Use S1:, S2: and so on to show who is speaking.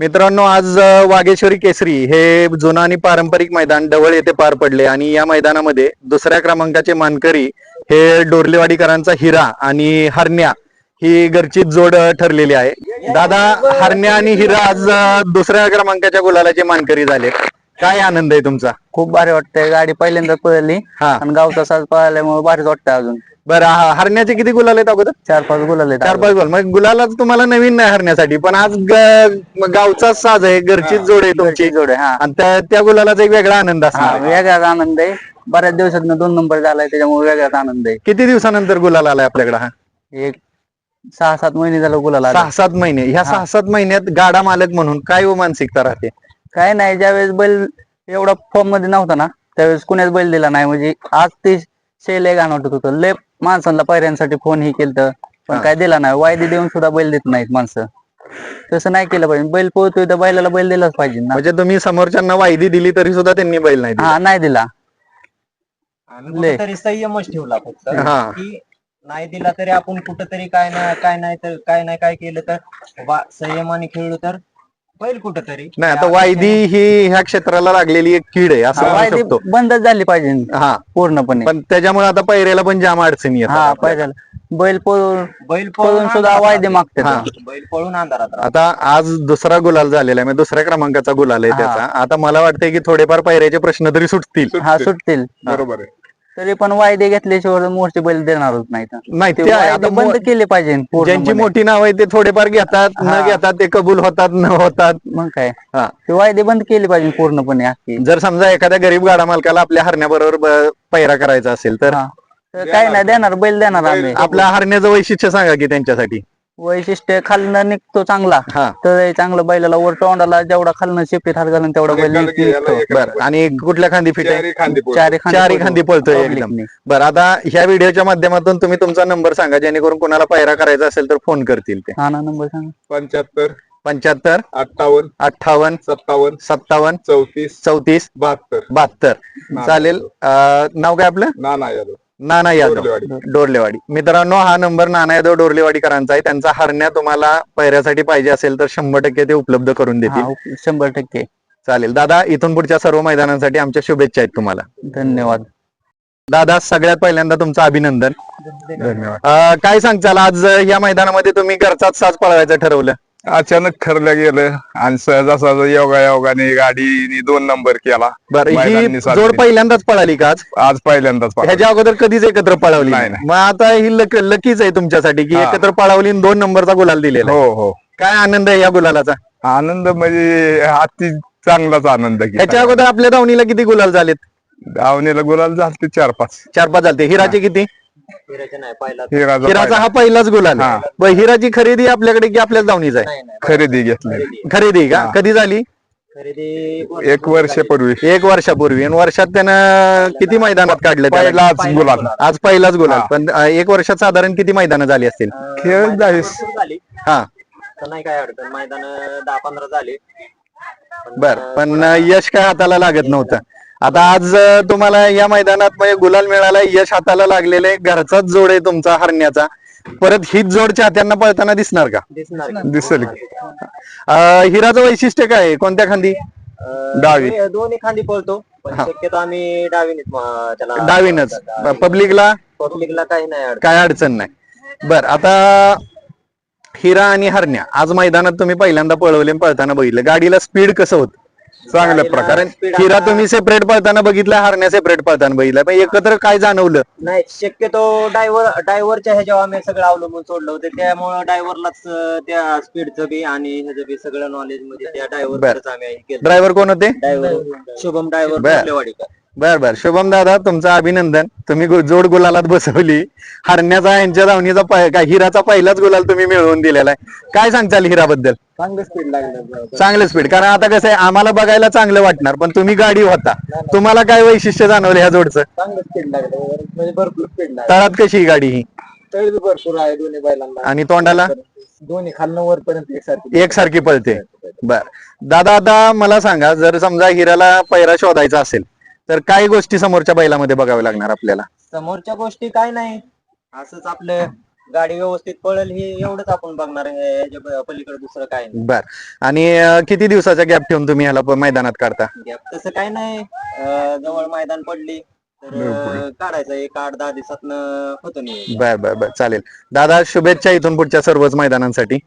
S1: मित्रांनो आज वाघेश्वरी केसरी हे जुनं आणि पारंपरिक मैदान डवळ येथे पार पडले आणि या मैदानामध्ये दुसऱ्या क्रमांकाचे मानकरी हे डोरलेवाडीकरांचा हिरा आणि हरण्या ही घरची जोड ठरलेली आहे. दादा हरण्या आणि हिरा आज दुसऱ्या क्रमांकाच्या गुलालाचे मानकरी झाले काय आनंद आहे तुमचा?
S2: खूप भारी वाटतंय. गाडी पहिल्यांदा पळली
S1: हा.
S2: आणि गावचा साज पळाल्यामुळे भारीच वाटतं अजून.
S1: बरं हा, हरण्याचे किती गुलाल आहेत अगोदर?
S2: चार पाच गुलाल आहेत.
S1: चार पाच गोल मग गुलालाच तुम्हाला नवीन नाही हरण्यासाठी पण आज ग- गावचाच साज आहे घरचीच जोड आहे तुमची.
S2: जोड आहे हा.
S1: आणि त्या- त्या गुलालाचा एक वेगळा आनंद
S2: हा
S1: असणार आहे.
S2: वेगळाच आनंद आहे. बऱ्याच दिवसात दोन नंबर झालाय त्याच्यामुळे वेगळाच आनंद आहे.
S1: किती दिवसानंतर गुलाल आलाय आपल्याकडे हा?
S2: एक सहा सात महिने झालं गुलाल आला.
S1: सहा सात महिने. ह्या सहा सात महिन्यात गाडा मालक म्हणून काय हो मानसिकता राहते?
S2: काय नाही ज्यावेळेस बैल एवढा फॉर्ममध्ये नव्हता ना त्यावेळेस कुण्याच बैल दिला नाही. म्हणजे आज ते शैल गाणं वाटत होतं लय माणसांना पैऱ्यांसाठी फोन ही केलं पण. काय दिला नाही वायदे देऊन सुद्धा बैल देत नाहीत माणसं तसं नाही केलं पाहिजे बैल पोहतोय तर बैलाला बैल दिलाच पाहिजे ना
S1: म्हणजे तुम्ही समोरच्यांना वायदी दिली तरी सुद्धा त्यांनी बैल नाही दिला.
S2: हा नाही दिला
S3: आम्ही
S2: लय.
S3: कुठेतरी संयमच ठेवला फक्त
S1: हा.
S3: की नाही दिला तरी आपण कुठंतरी काय नाही काय नाही तर काय नाही काय केलं तर वा- संयमाने खेळलो तर बैल कुठंतरी?
S1: नाही आता वायदी ही ह्या क्षेत्राला लागलेली एक कीड आहे असं म्हणू शकतो.
S2: बंदच झाली पाहिजे
S1: हा.
S2: पूर्णपणे.
S1: पण त्याच्यामुळे आता पैऱ्याला पण जाम अडचणी
S2: हा पाहिजे बैल पळून
S3: बैल
S2: पळून सुद्धा वायदे. मागते
S1: हा.
S3: बैल पळून अंधारात राहतो.
S1: आता आज दुसरा गुलाल झालेला आहे म्हणजे दुसऱ्या क्रमांकाचा गुलाल आहे. त्याचा. आता मला वाटतंय की थोडेफार पैऱ्याचे प्रश्न तरी सुटतील.
S2: हा सुटतील.
S1: बरोबर आहे.
S2: तरी पण वायदे घेतल्याशिवाय मोर्चे बैल देणारच नाही ना.
S1: नाही
S2: ते
S1: ते आहे.
S2: वायदे
S1: आता
S2: बंद
S1: मो-
S2: केले पाहिजे
S1: ज्यांची
S2: पूर्णपणे.
S1: मोठी नाव आहे ते थोडेफार घेतात न
S2: हा.
S1: घेतात ते कबूल होतात न होतात
S2: मग काय
S1: हा
S2: ते वायदे बंद केले पाहिजे पूर्णपणे अख्खी
S1: जर समजा एखाद्या गरीब गाडा मालकाला आपल्या हरण्याबरोबर पैरा करायचा असेल तर
S2: हा. तर काय नाही देणार बैल देणार आम्ही
S1: आपल्या हरण्याचं वैशिष्ट्य सांगा की त्यांच्यासाठी
S2: वैशिष्ट्य खालनं निघतो चांगला.
S1: हा.
S2: तर चांगलं बैलाला वर तोंडाला जेवढा खालनं शेपटीत हात घालून तेवढा बैल निघतो.
S1: बर. आणि कुठल्या खांदी फिट आहे?
S2: चारी
S1: चारी खांदी पळतोय एकदम. बर आता ह्या व्हिडिओच्या माध्यमातून तुम्ही तुमचा नंबर सांगा जेणेकरून कोणाला पायरा करायचा असेल तर फोन करतील ते.
S2: हा ना नंबर सांगा.
S4: पंच्याहत्तर
S1: पंच्याहत्तर
S4: अठ्ठावन्न
S1: अठ्ठावन्न
S4: सत्तावन्न
S1: सत्तावन्न
S4: चौतीस
S1: चौतीस
S4: बहात्तर.
S1: बहात्तर. चालेल. अं, नाव काय आपलं?
S4: नाना यादव.
S1: नाना यादव
S4: डोरलेवाडी.
S1: डोरलेवाडी. मित्रांनो हा नंबर नाना यादव डोरलेवाडीकरांचा आहे. त्यांचा हरण्या तुम्हाला पैऱ्यासाठी पाहिजे असेल तर शंभर टक्के ते उपलब्ध करून देतील.
S2: हा, शंभर टक्के.
S1: चालेल. दादा इथून पुढच्या सर्व मैदानांसाठी आमच्या शुभेच्छा आहेत तुम्हाला.
S2: धन्यवाद.
S1: दादा सगळ्यात पहिल्यांदा तुमचं अभिनंदन.
S4: धन्यवाद.
S1: अं, काय सांगचाल आज या मैदानामध्ये तुम्ही घरचाच साज पळवायचं ठरवलं.
S4: अचानक ठरलं गेलं आणि सहजासहज योगा योगाने गाडीने दोन नंबर केला
S1: बरं ही
S4: साथ
S1: जोड
S4: दिली.
S1: पहिल्यांदाच पळाली का आज
S4: आज पहिल्यांदाच पाहिलं.
S1: ह्याच्या अगोदर कधीच एकत्र पळवली
S4: नाही,
S1: नाही. मग आता ही लक लकीच आहे तुमच्यासाठी की
S4: हा.
S1: एकत्र पळवली आणि दोन नंबरचा गुलाल दिलेला आहे.
S4: हो हो
S1: काय आनंद आहे या गुलालाचा
S4: आनंद म्हणजे अति चांगलाच आनंद
S1: ह्याच्या
S4: घेतला
S1: अगोदर आपल्या दावणीला किती गुलाल झालेत
S4: दावणीला गुलाल झालते चार पाच
S1: चार पाच झालते हिराचे किती
S4: हिराचा.
S1: हा पहिलाच गुलाल आहे.
S4: हा.
S1: बरं, हिराची खरेदी आपल्याकडे की आपल्याच दावणीच आहे?
S3: नाही नाही
S4: खरेदी घेतली.
S1: खरेदी. का. कधी झाली?
S3: खरेदी
S4: एक वर्षापूर्वी
S1: एक वर्षापूर्वी. आणि वर्षात त्यानं किती मैदानात काढलं त्याला?
S4: पहिलाच गुलाल.
S1: आज पहिलाच गुलाल. पण अं, एक वर्षात साधारण किती मैदानं झाली असतील?
S4: खेळ
S3: झाली.
S1: हा.
S3: तर नाही काय अडचण. मैदान दहा पंधरा झाले
S1: बर पण अं, यश काय हाताला लागत नव्हतं? आता आज तुम्हाला या मैदानात म्हणजे गुलाल मिळाला यश हाताला लागलेलं आहे. घरचाच जोड आहे तुमचा हरण्याचा. परत हीच जोड चाहत्यांना पळताना दिसणार का?
S4: दिसेल
S1: हिराचं वैशिष्ट्य काय आहे? कोणत्या खांदी?
S4: डावी.
S3: दोन्ही- दोन्ही खांदी पळतो. पण
S1: हा.
S3: शक्यतो आम्ही डावीनेच म- त्याला
S1: डावीनच. पब्लिकला?
S3: पब्लिकला काही नाही अडचण.
S1: काय अडचण नाही. बर आता हिरा आणि हरण्या. आज मैदानात तुम्ही पहिल्यांदा पळवले आणि पळताना बघितलं. गाडीला स्पीड कसं होत?
S4: चांगल्या प्रकारे.
S1: हिरा तुम्ही सेपरेट पळताना बघितलं हरण्या सेपरेट पळताना बघितलं. पण एकत्र काय जाणवलं?
S3: नाही शक्यतो डायव्हर डायव्हरच्या ह्याच्यावर आम्ही सगळं अवलंबून सोडलं होतं. त्यामुळं डायव्हरलाच त्या स्पीडचं बी आणि ह्याचं बी सगळं नॉलेज म्हणजे त्या केलं.
S1: ड्रायव्हर कोण होते?
S3: डायव्हर शुभम डायव्हर
S1: बर. बर. शुभम दादा तुमचं अभिनंदन. तुम्ही गु- जोड गुलालात बसवली. हरण्याचा यांच्या धावणीचा पह- काय हिराचा पहिलाच गुलाल तुम्ही मिळवून दिलेला आहे. काय सांगताल हिराबद्दल?
S3: चांगलं स्पीड लागलं.
S1: चांगलं स्पीड कारण आता कसं आहे आम्हाला बघायला चांगलं वाटणार पण तुम्ही गाडी होता. तुम्हाला काय वैशिष्ट्य जाणवलं ह्या जोडचं?
S3: चांगलं स्पीड लागलं. म्हणजे भरपूर स्पीड लागलं.
S1: तळात कशी ही गाडी ही?
S3: भरपूर आहे दोन्ही बैलांना.
S1: आणि तोंडाला?
S3: दोन्ही खालनं वरपर्यंत एकसारखी
S1: एकसारखी पळते. बर. दादा आता मला सांगा जर समजा हिराला पैरा शोधायचा असेल तर काय गोष्टी समोरच्या बैलामध्ये बघाव्या लागणार आपल्याला.
S3: समोरच्या गोष्टी काय नाही. असंच आपलं गाडी व्यवस्थित पळेल हे एवढंच आपण बघणार आहे. पलीकडे दुसरं काय नाही.
S1: बर. आणि अं, किती दिवसाचा गॅप ठेवून तुम्ही ह्याला प- मैदानात काढता?
S3: गॅप तसं काय नाही. अं, जवळ मैदान पडली. तर अं, काढायचं एक आठ दहा दिवसात होतो नाही
S1: बर बर बर. चालेल. दादा शुभेच्छा इथून पुढच्या सर्वच मैदानांसाठी.